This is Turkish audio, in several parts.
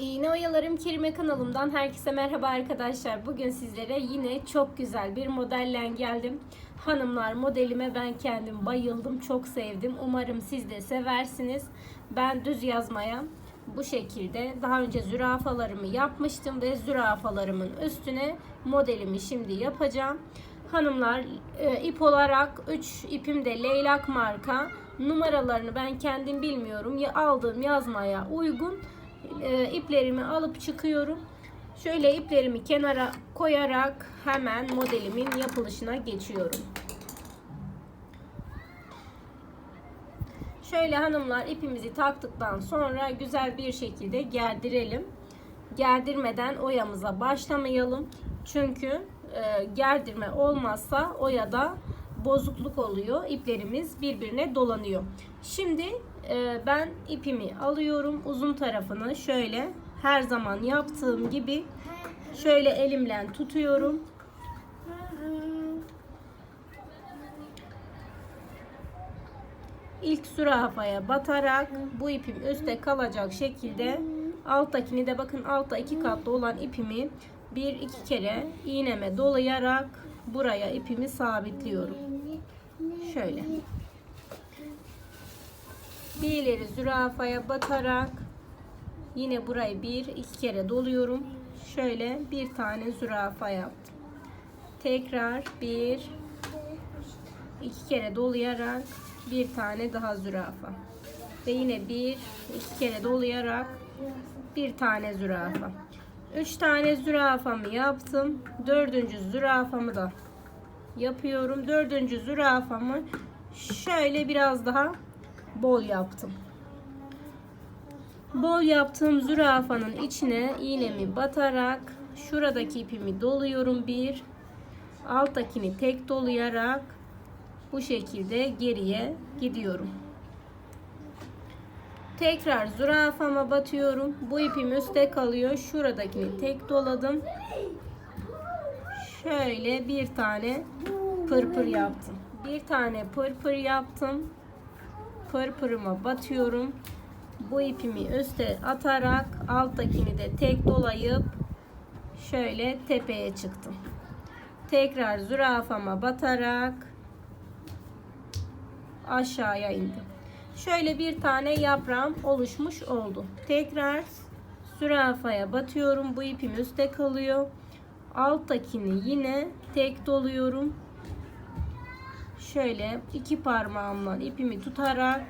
İğne Oyalarım Kerime kanalımdan herkese merhaba arkadaşlar. Bugün sizlere yine çok güzel bir modelle geldim. Hanımlar modelime ben kendim bayıldım, çok sevdim. Umarım siz de seversiniz. Ben düz yazmaya bu şekilde daha önce zürafalarımı yapmıştım ve zürafalarımın üstüne modelimi şimdi yapacağım. Hanımlar e, ip olarak 3 ipim de leylak marka. Numaralarını ben kendim bilmiyorum. Aldığım yazmaya uygun e, iplerimi alıp çıkıyorum. Şöyle iplerimi kenara koyarak hemen modelimin yapılışına geçiyorum. Şöyle hanımlar ipimizi taktıktan sonra güzel bir şekilde gerdirelim. Gerdirmeden oyamıza başlamayalım. Çünkü e, gerdirme olmazsa oyada bozukluk oluyor. İplerimiz birbirine dolanıyor. Şimdi e, ben ipimi alıyorum. Uzun tarafını şöyle her zaman yaptığım gibi şöyle elimle tutuyorum. İlk zürafaya batarak bu ipim üstte kalacak şekilde alttakini de bakın altta iki katlı olan ipimi bir iki kere iğneme dolayarak buraya ipimi sabitliyorum. Şöyle. Bir ileri zürafaya batarak yine burayı bir iki kere doluyorum. Şöyle bir tane zürafa yaptım. Tekrar bir iki kere dolayarak bir tane daha zürafa. Ve yine bir iki kere dolayarak bir tane zürafa. Üç tane zürafamı yaptım. Dördüncü zürafamı da yapıyorum. Dördüncü zürafamı şöyle biraz daha bol yaptım. Bol yaptığım zürafanın içine iğnemi batarak şuradaki ipimi doluyorum bir. Alttakini tek dolayarak bu şekilde geriye gidiyorum. Tekrar zürafama batıyorum. Bu ipim üstte kalıyor. Şuradakini tek doladım. Şöyle bir tane pırpır yaptım. Bir tane pırpır yaptım. Pırpırıma batıyorum. Bu ipimi üste atarak alttakini de tek dolayıp şöyle tepeye çıktım. Tekrar zürafama batarak aşağıya indim. Şöyle bir tane yaprağım oluşmuş oldu. Tekrar zürafaya batıyorum. Bu ipim üstte kalıyor. Alttakini yine tek doluyorum. Şöyle iki parmağımla ipimi tutarak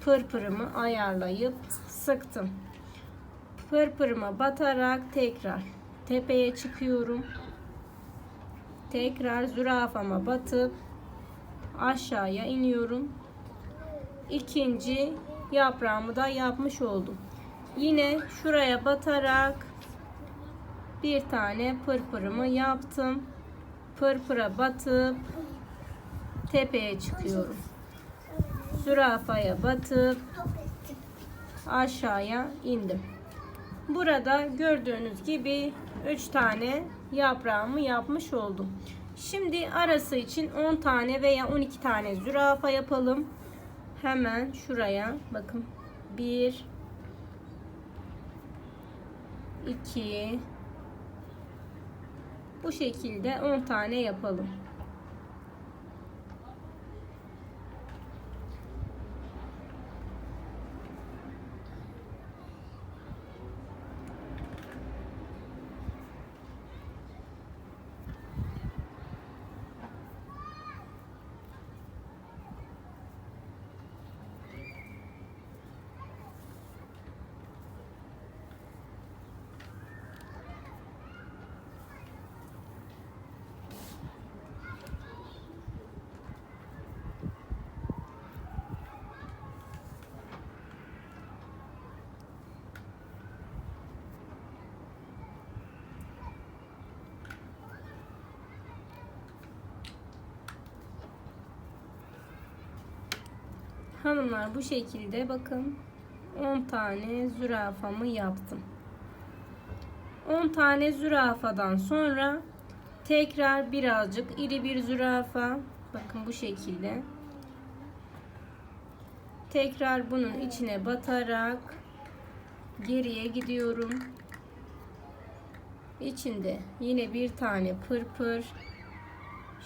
pırpırımı ayarlayıp sıktım. Pırpırıma batarak tekrar tepeye çıkıyorum. Tekrar zürafama batıp aşağıya iniyorum. İkinci yaprağımı da yapmış oldum. Yine şuraya batarak bir tane pırpırımı yaptım. Pırpıra batıp tepeye çıkıyorum. Zürafaya batıp aşağıya indim. Burada gördüğünüz gibi 3 tane yaprağımı yapmış oldum. Şimdi arası için 10 tane veya 12 tane zürafa yapalım. Hemen şuraya bakın. 1 2 bu şekilde 10 tane yapalım. Hanımlar bu şekilde bakın 10 tane zürafamı yaptım. 10 tane zürafadan sonra tekrar birazcık iri bir zürafa bakın bu şekilde tekrar bunun içine batarak geriye gidiyorum. İçinde yine bir tane pırpır.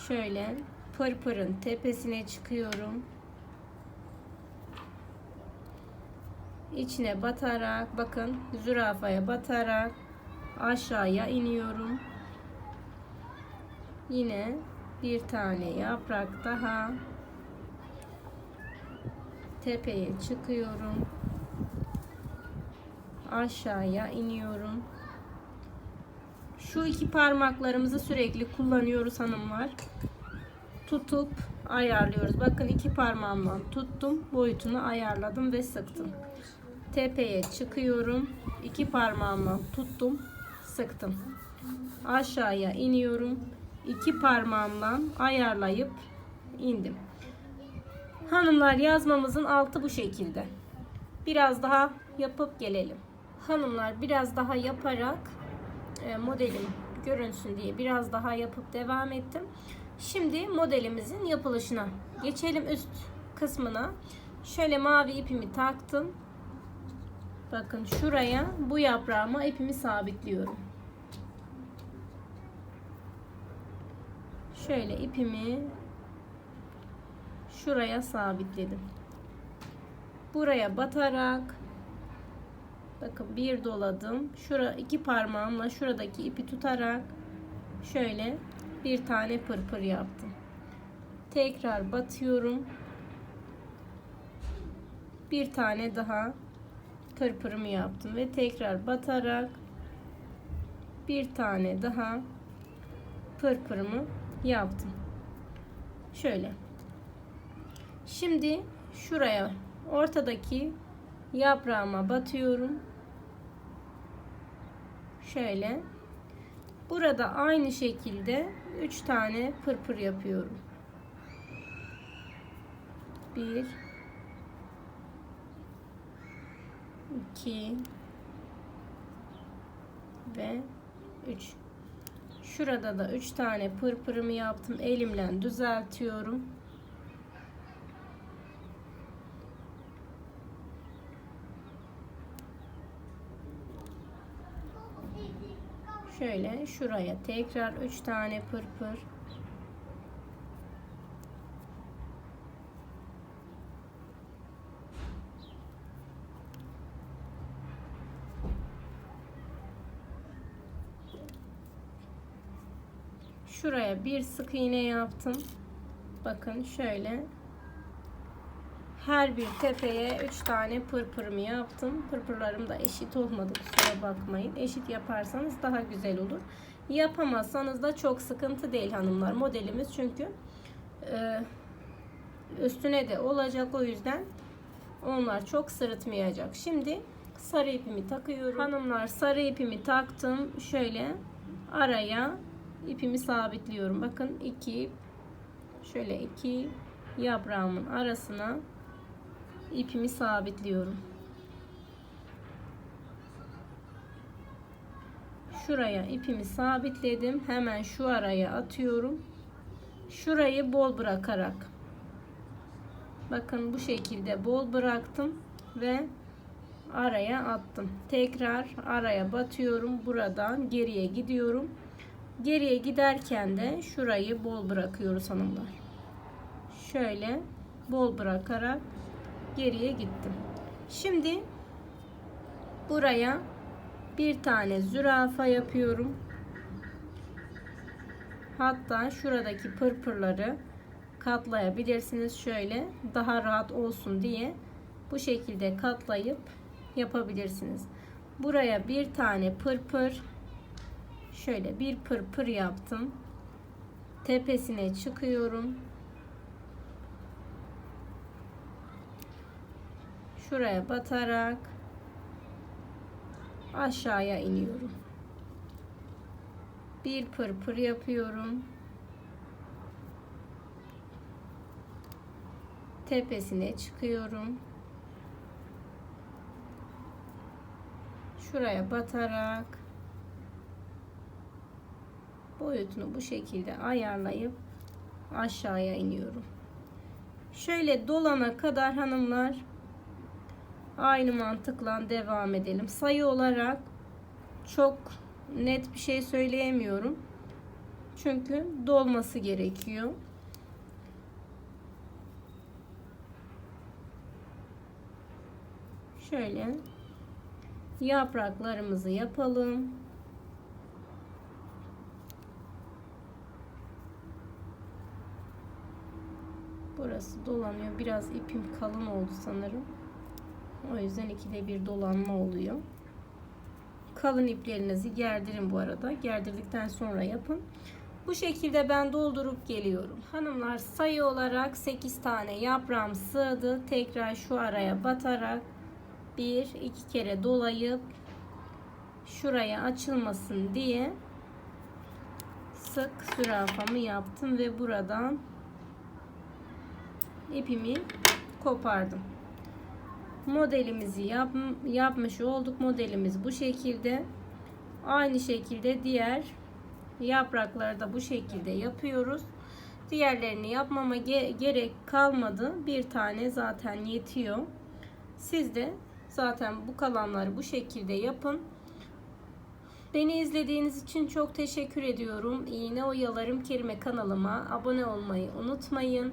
Şöyle pırpırın tepesine çıkıyorum. İçine batarak bakın zürafaya batarak aşağıya iniyorum. Yine bir tane yaprak daha tepeye çıkıyorum. Aşağıya iniyorum. Şu iki parmaklarımızı sürekli kullanıyoruz hanımlar. Tutup ayarlıyoruz. Bakın iki parmağımla tuttum. Boyutunu ayarladım ve sıktım tepeye çıkıyorum. iki parmağımla tuttum, sıktım. Aşağıya iniyorum. iki parmağımla ayarlayıp indim. Hanımlar yazmamızın altı bu şekilde. Biraz daha yapıp gelelim. Hanımlar biraz daha yaparak e, modelim görünsün diye biraz daha yapıp devam ettim. Şimdi modelimizin yapılışına geçelim üst kısmına. Şöyle mavi ipimi taktım. Bakın şuraya bu yaprağıma ipimi sabitliyorum. Şöyle ipimi şuraya sabitledim. Buraya batarak bakın bir doladım. Şura iki parmağımla şuradaki ipi tutarak şöyle bir tane pırpır yaptım. Tekrar batıyorum. Bir tane daha pırpırımı yaptım ve tekrar batarak bir tane daha pırpırımı yaptım. Şöyle. Şimdi şuraya ortadaki yaprağıma batıyorum. Şöyle. Burada aynı şekilde 3 tane pırpır yapıyorum. 1 2 ve 3 şurada da 3 tane pırpırımı yaptım. Elimle düzeltiyorum. Şöyle şuraya tekrar 3 tane pırpır şuraya bir sık iğne yaptım. Bakın şöyle her bir tepeye 3 tane pırpırımı yaptım. Pırpırlarım da eşit olmadı kusura bakmayın. Eşit yaparsanız daha güzel olur. Yapamazsanız da çok sıkıntı değil hanımlar. Modelimiz çünkü e, üstüne de olacak o yüzden onlar çok sırıtmayacak. Şimdi sarı ipimi takıyorum. Hanımlar sarı ipimi taktım. Şöyle araya ipimi sabitliyorum. Bakın iki şöyle iki yaprağımın arasına ipimi sabitliyorum. Şuraya ipimi sabitledim. Hemen şu araya atıyorum. Şurayı bol bırakarak bakın bu şekilde bol bıraktım ve araya attım. Tekrar araya batıyorum. Buradan geriye gidiyorum. Geriye giderken de şurayı bol bırakıyoruz hanımlar. Şöyle bol bırakarak geriye gittim. Şimdi buraya bir tane zürafa yapıyorum. Hatta şuradaki pırpırları katlayabilirsiniz şöyle daha rahat olsun diye bu şekilde katlayıp yapabilirsiniz. Buraya bir tane pırpır şöyle bir pırpır yaptım. Tepesine çıkıyorum. Şuraya batarak aşağıya iniyorum. Bir pırpır yapıyorum. Tepesine çıkıyorum. Şuraya batarak boyutunu bu şekilde ayarlayıp aşağıya iniyorum. Şöyle dolana kadar hanımlar Aynı mantıkla devam edelim. Sayı olarak çok net bir şey söyleyemiyorum. Çünkü dolması gerekiyor. Şöyle yapraklarımızı yapalım. Burası dolanıyor. Biraz ipim kalın oldu sanırım. O yüzden ikide bir dolanma oluyor. Kalın iplerinizi gerdirin bu arada. Gerdirdikten sonra yapın. Bu şekilde ben doldurup geliyorum. Hanımlar sayı olarak 8 tane yaprağım sığdı. Tekrar şu araya batarak bir iki kere dolayıp şuraya açılmasın diye sık zürafamı yaptım ve buradan ipimi kopardım. Modelimizi yap, yapmış olduk. Modelimiz bu şekilde. Aynı şekilde diğer yaprakları da bu şekilde yapıyoruz. Diğerlerini yapmama ge gerek kalmadı. Bir tane zaten yetiyor. Siz de zaten bu kalanları bu şekilde yapın. Beni izlediğiniz için çok teşekkür ediyorum. İğne Oyalarım Kerime kanalıma abone olmayı unutmayın.